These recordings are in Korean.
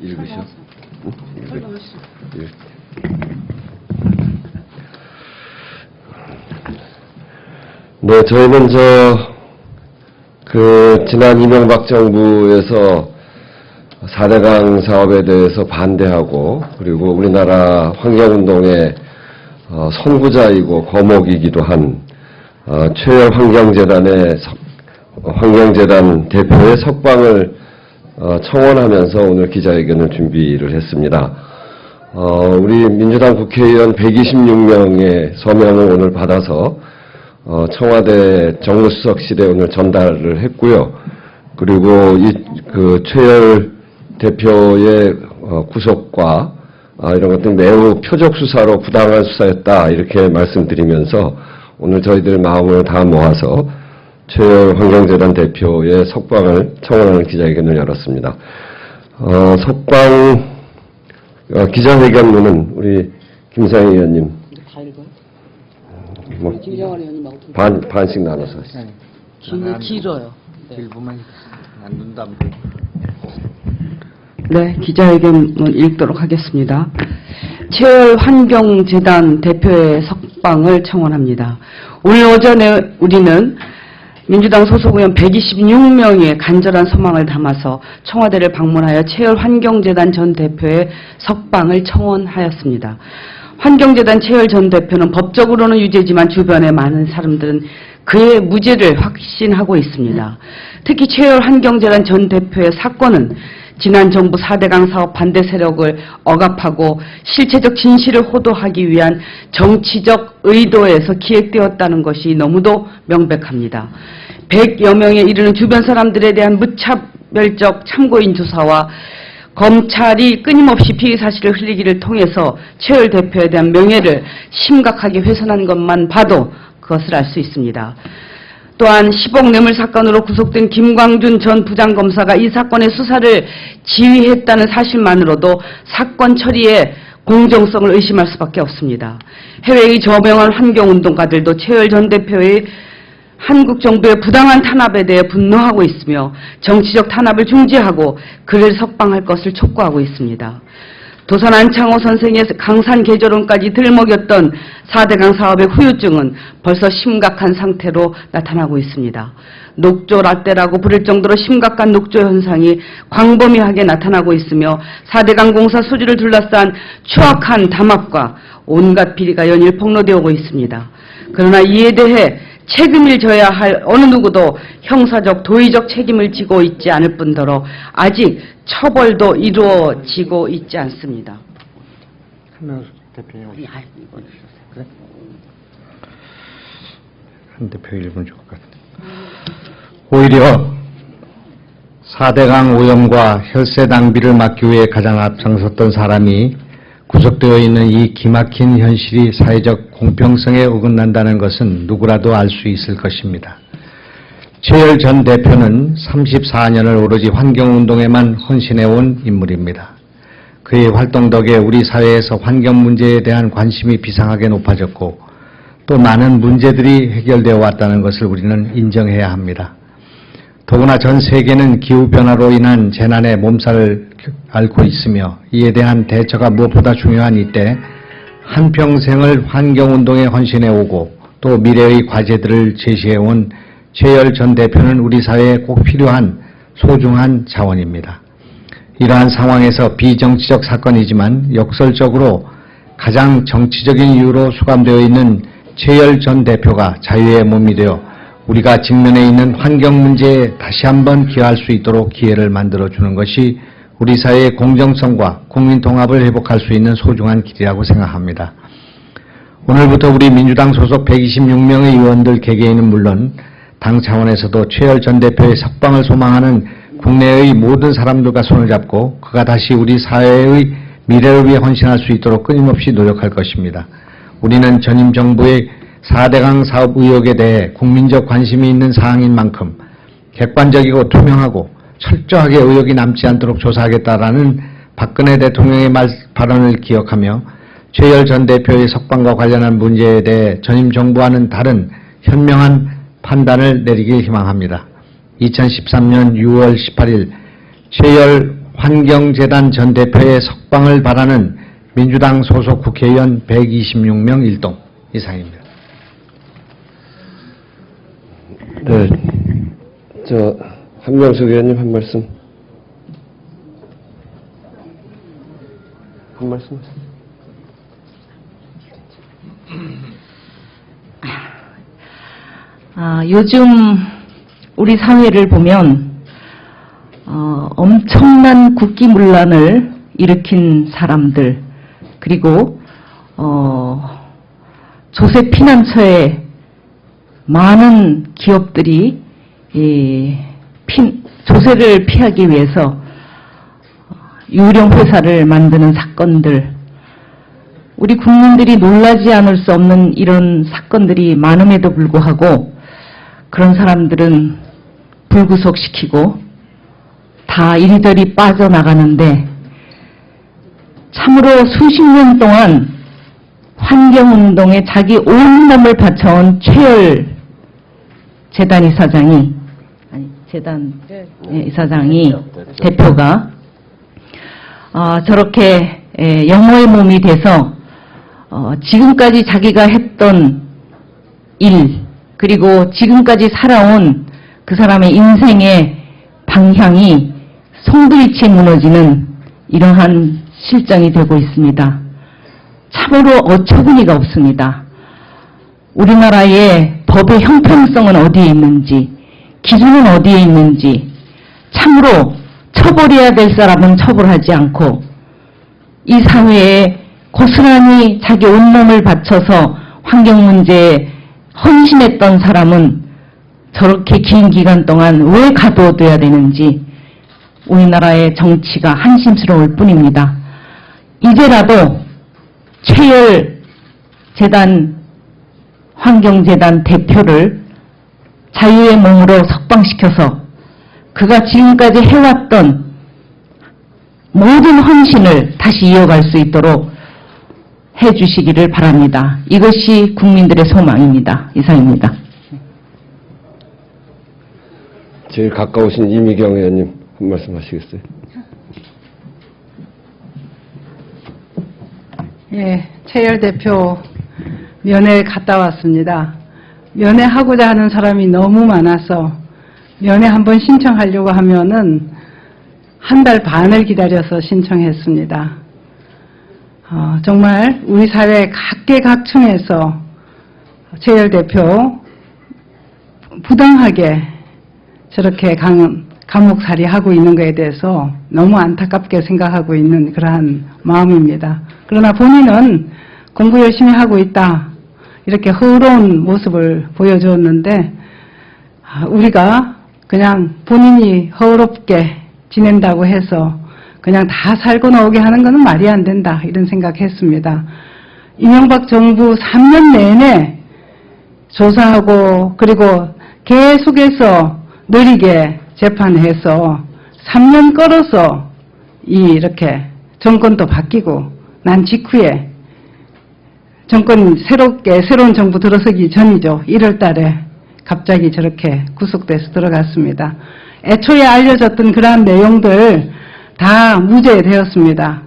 읽으셔. 응? 읽으. 읽. 네, 저희는 저, 그, 지난 이명박 정부에서 4대강 사업에 대해서 반대하고, 그리고 우리나라 환경운동의 어, 선구자이고 거목이기도 한 어, 최열 환경재단의 환경재단 대표의 석방을 어, 청원하면서 오늘 기자회견을 준비를 했습니다. 어, 우리 민주당 국회의원 126명의 서명을 오늘 받아서 어, 청와대 정무수석실에 오늘 전달을 했고요. 그리고 이 그 최열 대표의 어, 구속과 아, 이런 것들 매우 표적 수사로 부당한 수사였다 이렇게 말씀드리면서 오늘 저희들 마음을 다 모아서 최열 환경재단 대표의 석방을 청원하는 기자회견을 열었습니다. 어, 석방 어, 기자회견문은 우리 김상희 의원님 다 읽어요? 뭐 김정환 의원님하고 좀 반, 반씩 나눠서 하시죠. 길, 길어요. 네. 일부만 안눈담 네, 기자회견문 읽도록 하겠습니다. 최열 환경재단 대표의 석방을 청원합니다. 오늘 오전에 우리는 민주당 소속 의원 126명의 간절한 소망을 담아서 청와대를 방문하여 최열 환경재단 전 대표의 석방을 청원하였습니다. 환경재단 최열 전 대표는 법적으로는 유죄지만 주변의 많은 사람들은 그의 무죄를 확신하고 있습니다. 특히 최열 환경재단 전 대표의 사건은 지난 정부 4대강 사업 반대 세력을 억압하고 실체적 진실을 호도하기 위한 정치적 의도에서 기획되었다는 것이 너무도 명백합니다. 100여 명에 이르는 주변 사람들에 대한 무차별적 참고인 조사와 검찰이 끊임없이 피의 사실을 흘리기를 통해서 최열 대표에 대한 명예를 심각하게 훼손한 것만 봐도 그것을 알 수 있습니다. 또한 10억 뇌물 사건으로 구속된 김광준 전 부장검사가 이 사건의 수사를 지휘했다는 사실만으로도 사건 처리에 공정성을 의심할 수밖에 없습니다. 해외의 저명한 환경운동가들도 최열 전 대표의 한국 정부의 부당한 탄압에 대해 분노하고 있으며 정치적 탄압을 중지하고 그를 석방할 것을 촉구하고 있습니다. 도산 안창호 선생의 강산 개조론까지 들먹였던 4대강 사업의 후유증은 벌써 심각한 상태로 나타나고 있습니다. 녹조 라떼라고 부를 정도로 심각한 녹조 현상이 광범위하게 나타나고 있으며 4대강 공사 수주를 둘러싼 추악한 담합과 온갖 비리가 연일 폭로되어 오고 있습니다. 그러나 이에 대해 책임을 져야 할 어느 누구도 형사적 도의적 책임을 지고 있지 않을 뿐더러 아직 처벌도 이루어지고 있지 않습니다. 대표님 아니, 아이, 이거 그래? 한 대표 1분 줄것 같은데. 오히려 4대강 오염과 혈세 낭비를 막기 위해 가장 앞장섰던 사람이 구속되어 있는 이 기막힌 현실이 사회적 공평성에 어긋난다는 것은 누구라도 알 수 있을 것입니다. 최열 전 대표는 34년을 오로지 환경운동에만 헌신해온 인물입니다. 그의 활동 덕에 우리 사회에서 환경 문제에 대한 관심이 비상하게 높아졌고 또 많은 문제들이 해결되어 왔다는 것을 우리는 인정해야 합니다. 더구나 전 세계는 기후변화로 인한 재난에 몸살을 앓고 있으며 이에 대한 대처가 무엇보다 중요한 이때 한평생을 환경운동에 헌신해 오고 또 미래의 과제들을 제시해온 최열 전 대표는 우리 사회에 꼭 필요한 소중한 자원입니다. 이러한 상황에서 비정치적 사건이지만 역설적으로 가장 정치적인 이유로 수감되어 있는 최열 전 대표가 자유의 몸이 되어 우리가 직면해 있는 환경 문제에 다시 한번 기여할 수 있도록 기회를 만들어 주는 것이 우리 사회의 공정성과 국민 통합을 회복할 수 있는 소중한 길이라고 생각합니다. 오늘부터 우리 민주당 소속 126명의 의원들 개개인은 물론 당 차원에서도 최열 전 대표의 석방을 소망하는 국내의 모든 사람들과 손을 잡고 그가 다시 우리 사회의 미래를 위해 헌신할 수 있도록 끊임없이 노력할 것입니다. 우리는 전임 정부의 4대강 사업 의혹에 대해 국민적 관심이 있는 사항인 만큼 객관적이고 투명하고 철저하게 의혹이 남지 않도록 조사하겠다라는 박근혜 대통령의 말, 발언을 기억하며 최열 전 대표의 석방과 관련한 문제에 대해 전임 정부와는 다른 현명한 판단을 내리길 희망합니다. 2013년 6월 18일 최열 환경재단 전 대표의 석방을 바라는 민주당 소속 국회의원 126명 일동 이상입니다. 네. 저, 한명숙 의원님 한 말씀. 한 말씀. 아, 요즘 우리 사회를 보면 어, 엄청난 국기문란을 일으킨 사람들 그리고 어, 조세 피난처에 많은 기업들이 조세를 피하기 위해서 유령 회사를 만드는 사건들. 우리 국민들이 놀라지 않을 수 없는 이런 사건들이 많음에도 불구하고 그런 사람들은 불구속시키고 다 이리저리 빠져나가는데 참으로 수십 년 동안 환경운동에 자기 온 몸을 바쳐온 최열 재단 이사장이 아니 재단 예, 이사장이 대표 가 어, 저렇게 에, 영어의 몸이 돼서 어, 지금까지 자기가 했던 일 그리고 지금까지 살아온 그 사람의 인생의 방향이 송두리째 무너지는 이러한 실정이 되고 있습니다. 참으로 어처구니가 없습니다. 우리나라의 법의 형평성은 어디에 있는지, 기준은 어디에 있는지, 참으로 처벌해야 될 사람은 처벌하지 않고, 이 사회에 고스란히 자기 온몸을 바쳐서 환경 문제에 헌신했던 사람은 저렇게 긴 기간 동안 왜 가둬둬야 되는지 우리나라의 정치가 한심스러울 뿐입니다. 이제라도 최열 재단 환경재단 대표를 자유의 몸으로 석방시켜서 그가 지금까지 해왔던 모든 헌신을 다시 이어갈 수 있도록 해주시기를 바랍니다. 이것이 국민들의 소망입니다. 이상입니다. 제일 가까우신 이미경 의원님 한 말씀 하시겠어요? 예, 최열 대표 면회 갔다 왔습니다. 면회하고자 하는 사람이 너무 많아서 면회 한번 신청하려고 하면은 한 달 반을 기다려서 신청했습니다. 어, 정말 우리 사회 각계각층에서 최열 대표 부당하게 저렇게 강, 감옥살이 하고 있는 것에 대해서 너무 안타깝게 생각하고 있는 그러한 마음입니다. 그러나 본인은 공부 열심히 하고 있다. 이렇게 허로운 모습을 보여주었는데, 아, 우리가 그냥 본인이 허롭게 지낸다고 해서 그냥 다 살고 나오게 하는 것은 말이 안 된다. 이런 생각했습니다. 이명박 정부 3년 내내 조사하고 그리고 계속해서 느리게 재판해서 3년 끌어서 이 이렇게 정권도 바뀌고 난 직후에 정권 새롭게 새로운 정부 들어서기 전이죠. 1월 달에 갑자기 저렇게 구속돼서 들어갔습니다. 애초에 알려졌던 그러한 내용들 다 무죄되었습니다.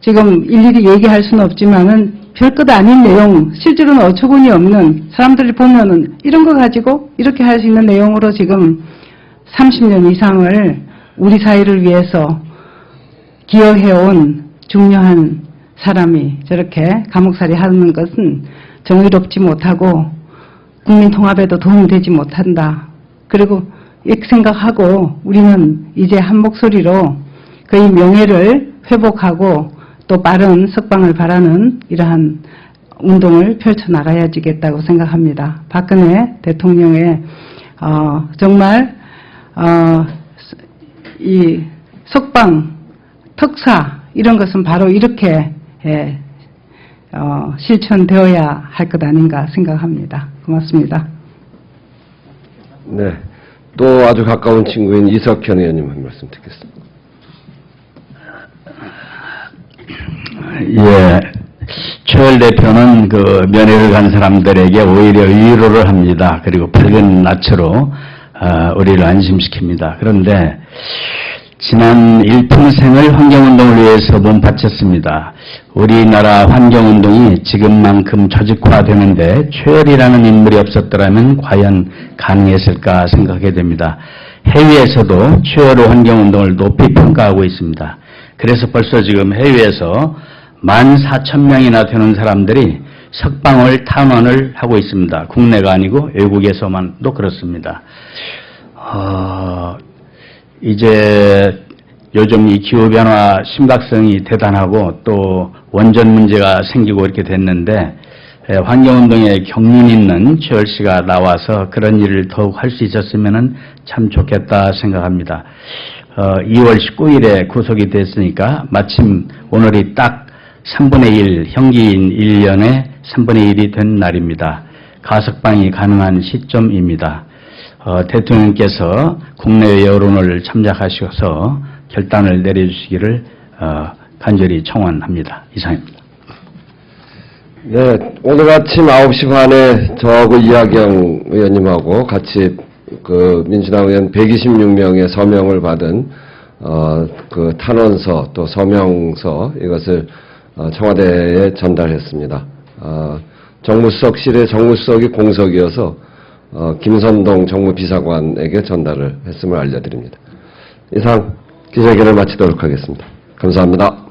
지금 일일이 얘기할 수는 없지만은 별것 아닌 내용, 실제로는 어처구니 없는 사람들이 보면은 이런 거 가지고 이렇게 할 수 있는 내용으로 지금 30년 이상을 우리 사회를 위해서 기여해온 중요한 사람이 저렇게 감옥살이 하는 것은 정의롭지 못하고 국민 통합에도 도움이 되지 못한다. 그리고 이렇게 생각하고 우리는 이제 한 목소리로 그의 명예를 회복하고 또 빠른 석방을 바라는 이러한 운동을 펼쳐나가야지겠다고 생각합니다. 박근혜 대통령의 어, 정말 어, 이 석방, 특사 이런 것은 바로 이렇게 예, 어, 실천되어야 할 것 아닌가 생각합니다. 고맙습니다. 네. 또 아주 가까운 친구인 이석현 의원님 한 말씀 듣겠습니다. 예, 최열 대표는 그 면회를 간 사람들에게 오히려 위로를 합니다. 그리고 밝은 낯으로 어, 우리를 안심시킵니다. 그런데 지난 일평생을 환경운동을 위해서 몸 바쳤습니다. 우리나라 환경운동이 지금만큼 조직화되는데 최열이라는 인물이 없었더라면 과연 가능했을까 생각하게 됩니다. 해외에서도 최열의 환경운동을 높이 평가하고 있습니다. 그래서 벌써 지금 해외에서 14,000명이나 되는 사람들이 석방을 탄원을 하고 있습니다. 국내가 아니고 외국에서만도 그렇습니다. 어, 이제 요즘 이 기후 변화 심각성이 대단하고 또 원전 문제가 생기고 이렇게 됐는데 에, 환경운동에 경륜 있는 최열 씨가 나와서 그런 일을 더욱 할 수 있었으면 참 좋겠다 생각합니다. 어, 2월 19일에 구속이 됐으니까 마침 오늘이 딱 3분의 1, 형기인 1년에 3분의 1이 된 날입니다. 가석방이 가능한 시점입니다. 어, 대통령께서 국내 여론을 참작하셔서 결단을 내려주시기를 어, 간절히 청원합니다. 이상입니다. 네, 오늘 아침 9시 반에 저하고 이하경 의원님하고 같이 그 민주당 의원 126명의 서명을 받은 어, 그 탄원서 또 서명서 이것을 어, 청와대에 전달했습니다. 어, 정무수석실의 정무수석이 공석이어서 어, 김선동 정무 비서관에게 전달을 했음을 알려드립니다. 이상 기자회견을 마치도록 하겠습니다. 감사합니다.